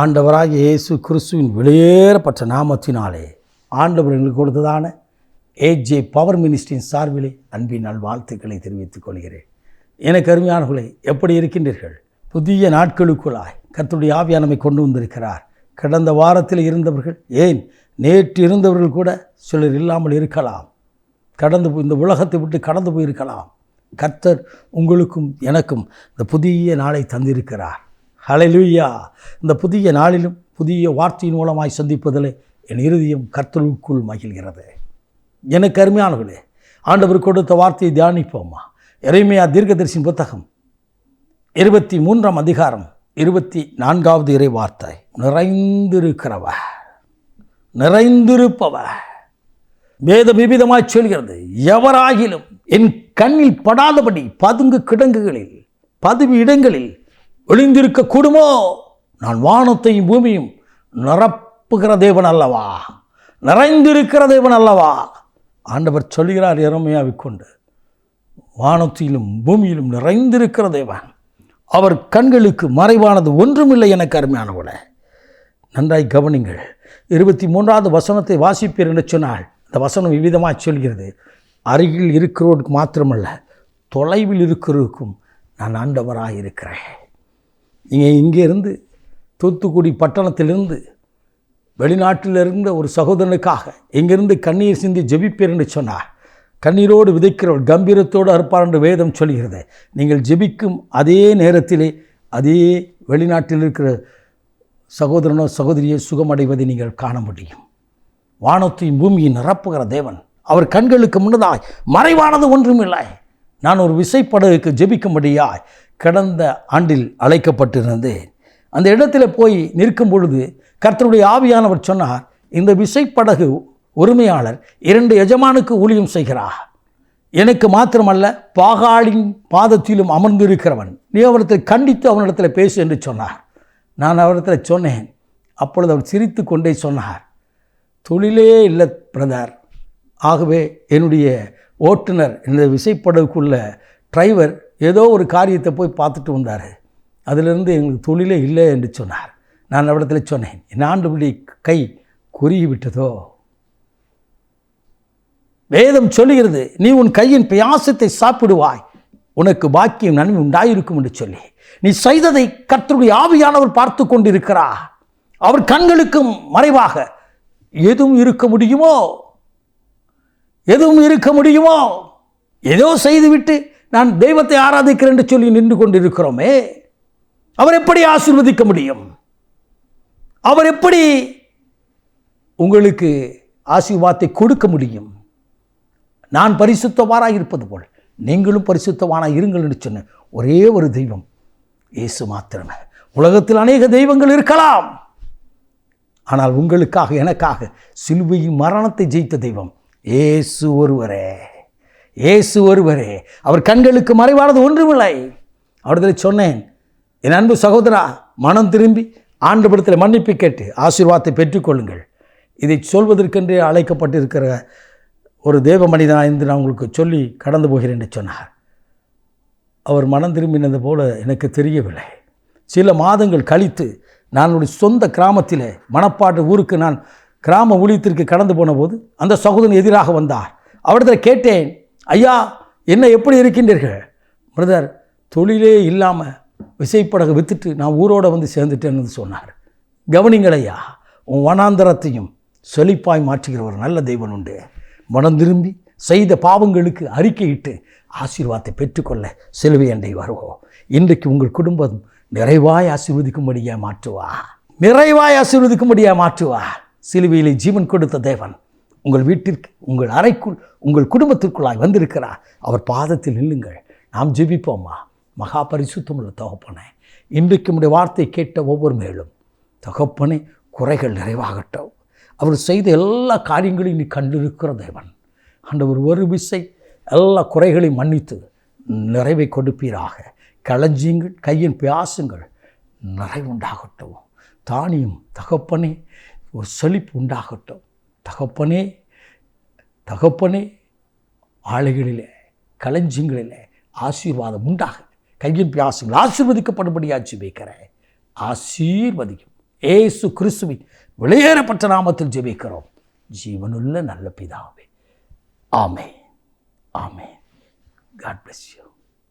ஆண்டவராக இயேசு கிறிஸ்துவின் வெளியேறப்பட்ட நாமத்தினாலே ஆண்டவர் எங்களுக்கு கொடுத்ததான ஏஜே பவர் மினிஸ்டரின் சார்பிலே அன்பின் நல்வாழ்த்துக்களை தெரிவித்துக் கொள்கிறேன். எனக்கு அருமையானவர்களை எப்படி இருக்கின்றீர்கள்? புதிய நாட்களுக்குள்ளாய் கர்த்தருடைய ஆவியானமை கொண்டு வந்திருக்கிறார். கடந்த வாரத்தில் இருந்தவர்கள் ஏன் நேற்று இருந்தவர்கள் கூட சிலர் இல்லாமல் இருக்கலாம். கடந்து போய் இந்த உலகத்தை விட்டு கடந்து போயிருக்கலாம். கர்த்தர் உங்களுக்கும் எனக்கும் இந்த புதிய நாளை தந்திருக்கிறார். ஹலலூயா இந்த புதிய நாளிலும் புதிய வார்த்தையின் மூலமாய் சந்திப்பதில் என் இறுதியும் கர்த்தலுக்குள் மகிழ்கிறது. எனக்கு அருமையானவர்களே ஆண்டவர் கொடுத்த வார்த்தையை தியானிப்போம்மா இறைமையா தீர்க்கதரிசின் புத்தகம் இருபத்தி மூன்றாம் அதிகாரம் இருபத்தி நான்காவது இறை வார்த்தை நிறைந்திருக்கிறவ நிறைந்திருப்பவ. வேத விபிதமாய் சொல்கிறது எவராகிலும் என் கண்ணில் படாதபடி பதுங்கு கிடங்குகளில் பதுவி இடங்களில் ஒளிந்திருக்க கூடுமோ நான் வானத்தையும் பூமியும் நிரப்புகிற தேவன் அல்லவா? நிறைந்திருக்கிற தேவன் அல்லவா? ஆண்டவர் சொல்கிறார் இறமையாவை கொண்டு வானத்திலும் பூமியிலும் நிறைந்திருக்கிற தேவன். அவர் கண்களுக்கு மறைவானது ஒன்றுமில்லை என கருமையானவள நன்றாய் கவனிங்கள். இருபத்தி மூன்றாவது வசனத்தை வாசிப்பீர் என்று சொன்னால் இந்த வசனம் விவிதமாக சொல்கிறது. அருகில் இருக்கிறவருக்கு மாத்திரமல்ல தொலைவில் இருக்கிறவருக்கும் நான் ஆண்டவராக இருக்கிறேன் நீங்கள் இங்கேருந்து தூத்துக்குடி பட்டணத்திலிருந்து வெளிநாட்டில் இருந்த ஒரு சகோதரனுக்காக இங்கிருந்து கண்ணீர் சிந்தி ஜெபிப்பீர் என்று சொன்னார். கண்ணீரோடு விதைக்கிறவர் கம்பீரத்தோடு அறுப்பார் என்று வேதம் சொல்கிறது. நீங்கள் ஜெபிக்கும் அதே நேரத்திலே அதே வெளிநாட்டில் இருக்கிற சகோதரனோ சகோதரியை சுகமடைவதை நீங்கள் காண முடியும். வானத்தையும் பூமியை நிரப்புகிற தேவன் அவர் கண்களுக்கு முன்னதாய் மறைவானது ஒன்றுமில்லை. நான் ஒரு விசைப்படகுக்கு ஜெபிக்கும்படியாய் கடந்த ஆண்டில் அழைக்கப்பட்டிருந்தேன். அந்த இடத்துல போய் நிற்கும் பொழுது கர்த்தருடைய ஆவியானவர் சொன்னார் இந்த விசைப்படகு உரிமையாளர் இரண்டு எஜமானுக்கு ஊழியம் செய்கிறார். எனக்கு மாத்திரமல்ல பாகாளின் பாதத்திலும் அமர்ந்திருக்கிறவன். நீ அவரிடத்தில் கண்டித்து அவனிடத்தில் பேசு என்று சொன்னார். நான் அவரிடத்தில் சொன்னேன். அப்பொழுது அவர் சிரித்து கொண்டே சொன்னார் தொழிலே இல்லை பிரதர். ஆகவே என்னுடைய ஓட்டுநர் இந்த விசைப்படகுக்குள்ள டிரைவர் ஏதோ ஒரு காரியத்தை போய் பார்த்துட்டு வந்தார். அதிலிருந்து எங்களுக்கு தொழிலே இல்லை என்று சொன்னார். நான் இடத்துல சொன்னேன் என் ஆண்டுபடி கை குறுகிவிட்டதோ? வேதம் சொல்லுகிறது நீ உன் கையின் பிரயாசத்தை சாப்பிடுவாய். உனக்கு பாக்கியம் நன்மை உண்டாயிருக்கும் என்று சொல்லி. நீ செய்ததை கர்த்தருடைய ஆவியானவர் பார்த்து கொண்டிருக்கிறார். அவர் கண்களுக்கும் மறைவாக. எதுவும் இருக்க முடியுமோ? எதுவும் இருக்க முடியுமோ? ஏதோ செய்துவிட்டு நான் தெய்வத்தை ஆராதிக்கிறேன் என்று சொல்லி நின்று கொண்டிருக்கிறோமே அவர் எப்படி ஆசிர்வதிக்க முடியும்? அவர் எப்படி உங்களுக்கு ஆசீர்வாதத்தை கொடுக்க முடியும்? நான் பரிசுத்தவாராக இருப்பது போல். நீங்களும் பரிசுத்தவானாக இருங்கள் என்று சொன்ன ஒரே ஒரு தெய்வம் இயேசு மாத்திரமே. உலகத்தில் அநேக தெய்வங்கள் இருக்கலாம். ஆனால் உங்களுக்காக எனக்காக சிலுவையின் மரணத்தை ஜெயித்த தெய்வம் ஏசு ஒருவரே. இயேசு ஒருவரே அவர் கண்களுக்கு மறைவானது ஒன்றுமில்லை. அவர்களை சொன்னேன் என் அன்பு சகோதரா மனம் திரும்பி ஆண்டுபடத்தில் மன்னிப்பு கேட்டு ஆசீர்வாதத்தை பெற்றுக்கொள்ளுங்கள். இதை சொல்வதற்கென்றே அழைக்கப்பட்டிருக்கிற ஒரு தேவ மனிதனாக இருந்து நான் உங்களுக்கு சொல்லி கடந்து போகிறேன் என்று சொன்னார். அவர் மனம் திரும்பினது போல எனக்கு தெரியவில்லை. சில மாதங்கள் கழித்து நான் ஒரு சொந்த கிராமத்தில் மணப்பாட்டு ஊருக்கு நான் கிராம ஊழியத்திற்கு கடந்து போன போது அந்த சகோதரன் எதிராக வந்தார். அவரிடத்தில் கேட்டேன் ஐயா என்ன எப்படி இருக்கின்றீர்கள்? பிரதர் தொழிலே இல்லாமல் விசைப்படகு விற்றுட்டு நான் ஊரோடு வந்து சேர்ந்துட்டேன்னு சொன்னார். கவனிங்கள் ஐயா உன் வனாந்தரத்தையும் செழிப்பாய் மாற்றுகிற ஒரு நல்ல தெய்வன் உண்டு. மனம் திரும்பி செய்த பாவங்களுக்கு அறிக்கையிட்டு ஆசீர்வாதத்தை பெற்றுக்கொள்ள சிலுவை அண்டை வருவோம் இன்றைக்கு உங்கள் குடும்பம் நிறைவாய் ஆசீர்வதிக்கும்படியாக மாற்றுவா. நிறைவாய் ஆசீர்வதிக்கும்படியாக மாற்றுவா. சிலுவையிலே ஜீவன் கொடுத்த தேவன் உங்கள் வீட்டிற்கு உங்கள் அறைக்குள் உங்கள் குடும்பத்திற்குள்ளாய் வந்திருக்கிறார். அவர் பாதத்தில் நில்லுங்கள். நாம் ஜெபிப்போம்மா. மகா பரிசுத்தமுள்ள தகப்பனே இன்றைக்கு உடைய வார்த்தை கேட்ட ஒவ்வொரு மேலும் தகப்பனே குறைகள் நிறைவாகட்டும். அவர் செய்த எல்லா காரியங்களையும் நீ கண்டிருக்கிற தேவன். ஆண்டவர் ஒரு விசை எல்லா குறைகளையும் மன்னித்து நிறைவை கொடுப்பீராக. களஞ்சியுங்கள் கையின் பியாசுங்கள் நிறைவுண்டாகட்டும். தானியம் தகப்பனே ஒரு செழிப்பு உண்டாகட்டும். தகப்பனே தகப்பனே ஆலைகளிலே களஞ்சியங்களிலே ஆசீர்வாதம் உண்டாக. கையின் பியாசுங்கள் ஆசீர்வதிக்கப்படும்படியாச்சு வைக்கிறேன் ஆசீர்வதிக்கும். ஏசு கிறிஸ்துவின் வெளியேறப்பட்ட நாமத்தில் ஜெபிக்கிறோம். ஜீவனுள்ள நல்ல பிதாவே. ஆமே ஆமே காட் பிளஸ் யூ